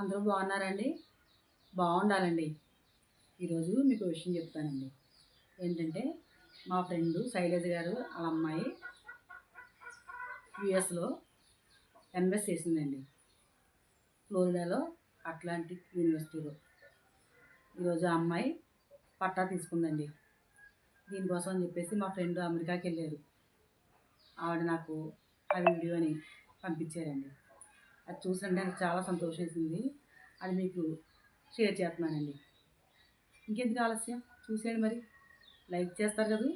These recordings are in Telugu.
అందరూ బాగున్నారండి? బాగుండాలండి. ఈరోజు మీకు విషయం చెప్తానండి. ఏంటంటే మా ఫ్రెండ్ శైలజ గారు వాళ్ళ అమ్మాయి యుఎస్లో ఎంఎస్ చేసిందండి. ఫ్లోరిడాలో అట్లాంటిక్ యూనివర్సిటీలో. ఈరోజు ఆ అమ్మాయి పట్టా తీసుకుందండి. దీనికోసం అని చెప్పేసి మా ఫ్రెండ్ అమెరికాకి వెళ్ళారు. ఆవిడ నాకు ఆ వీడియోని పంపించారండి. అది చూసండి నాకు చాలా సంతోషం వేసింది అది మీకు షేర్ చేస్తున్నానండి. ఇంకెందుకు ఆలస్యం? చూసేయండి మరి. లైక్ చేస్తారు కదా.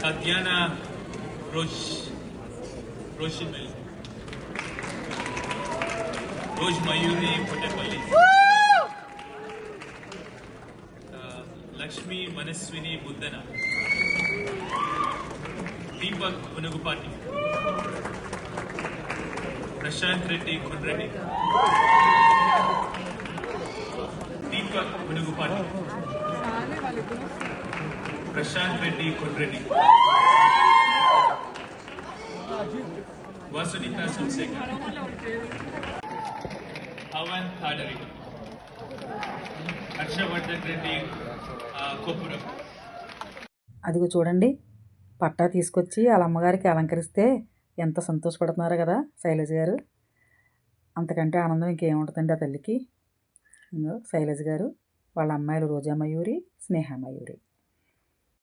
Tatiana Rosh, Roshimel. Roj Mayuri Puttapalli. Uh, Lakshmi Manaswini Buddhana. Deepak Unugupati. Prashant Reddy Kunreddy. Deepak Unugupati. Prashanth Reddy Kondreddy. వసునిత సంశేఖర్ అవన్ థాడరి హర్షవర్ధన్ రెడ్డి కొప్పురం. అదిగో చూడండి పట్టా తీసుకొచ్చి వాళ్ళ అమ్మగారికి అలంకరిస్తే ఎంత సంతోషపడుతున్నారు కదా శైలజ గారు. అంతకంటే ఆనందం ఇంకేముంటుందండి ఆ తల్లికి. శైలజ గారు వాళ్ళ అమ్మాయిలు రోజా మయూరి స్నేహ మయూరి.